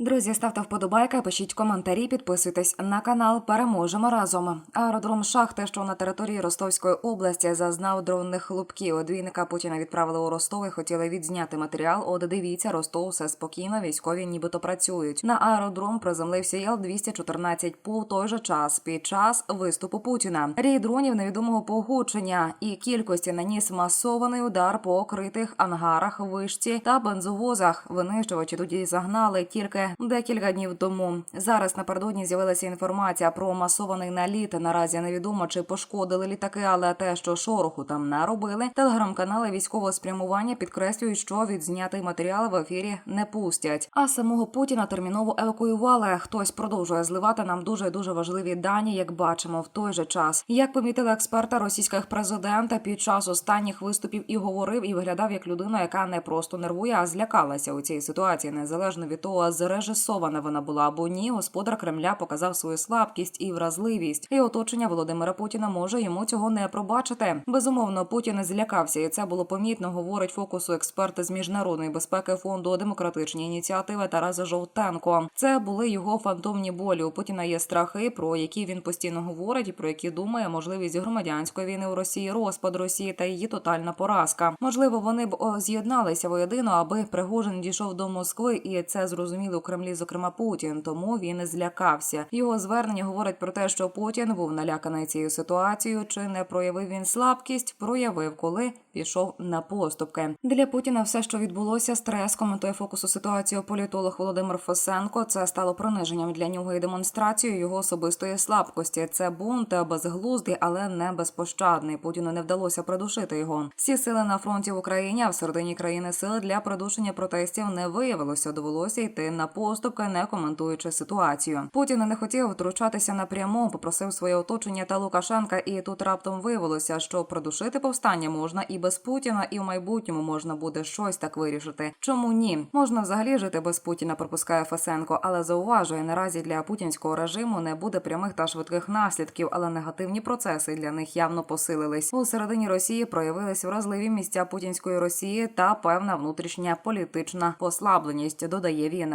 Друзі, ставте вподобайки, пишіть коментарі, підписуйтесь на канал. Переможемо разом. Аеродром Шахти, що на території Ростовської області, зазнав дронних хлопків. Двійника Путіна відправили у Ростов і хотіли відзняти матеріал. От дивіться, Ростов все спокійно. Військові нібито працюють. На аеродром приземлився Іл-214 по той же час під час виступу Путіна. Рій дронів невідомого погучення і кількості наніс масований удар по окритих ангарах, вишці та бензовозах. Винищувачі тоді загнали тільки декілька днів тому. Зараз напередодні з'явилася інформація про масований наліт. Наразі невідомо чи пошкодили літаки, але те, що шороху там наробили, телеграм-канали військового спрямування підкреслюють, що відзнятий матеріал в ефірі не пустять. А самого Путіна терміново евакуювали. Хтось продовжує зливати нам дуже дуже важливі дані, як бачимо в той же час. Як помітили експерта російських президента під час останніх виступів і говорив, і виглядав як людина, яка не просто нервує, а злякалася у цій ситуації, незалежно від того, зрежисована вона була або ні. Господар Кремля показав свою слабкість і вразливість, і оточення Володимира Путіна може йому цього не пробачити. Безумовно, Путін злякався, і це було помітно. Говорить фокусу експерти з міжнародної безпеки фонду демократичні ініціативи Тараса Жовтенко. Це були його фантомні болі. У Путіна є страхи, про які він постійно говорить, і про які думає можливість громадянської війни у Росії, розпад Росії та її тотальна поразка. Можливо, вони б з'єдналися воєдино, аби Пригожин дійшов до Москви, і це зрозуміли Кремлі, зокрема Путін. Тому він злякався. Його звернення говорить про те, що Путін був наляканий цією ситуацією. Чи не проявив він слабкість? Проявив, коли пішов на поступки. Для Путіна все, що відбулося, стрес коментує фокусу ситуацію політолог Володимир Фосенко. Це стало приниженням для нього і демонстрацією його особистої слабкості. Це бунт безглуздий, але не безпощадний. Путіну не вдалося придушити його. Всі сили на фронті в Україні, а в середині країни сили для придушення протестів не виявилося. Довелося йти на поступки, не коментуючи ситуацію. Путін не хотів втручатися напряму, попросив своє оточення та Лукашенка, і тут раптом виявилося, що придушити повстання можна і без Путіна, і в майбутньому можна буде щось так вирішити. Чому ні? Можна взагалі жити без Путіна, пропускає Фесенко, але зауважує, наразі для путінського режиму не буде прямих та швидких наслідків, але негативні процеси для них явно посилились. У середині Росії проявились вразливі місця путінської Росії та певна внутрішня політична послабленість. Додає він.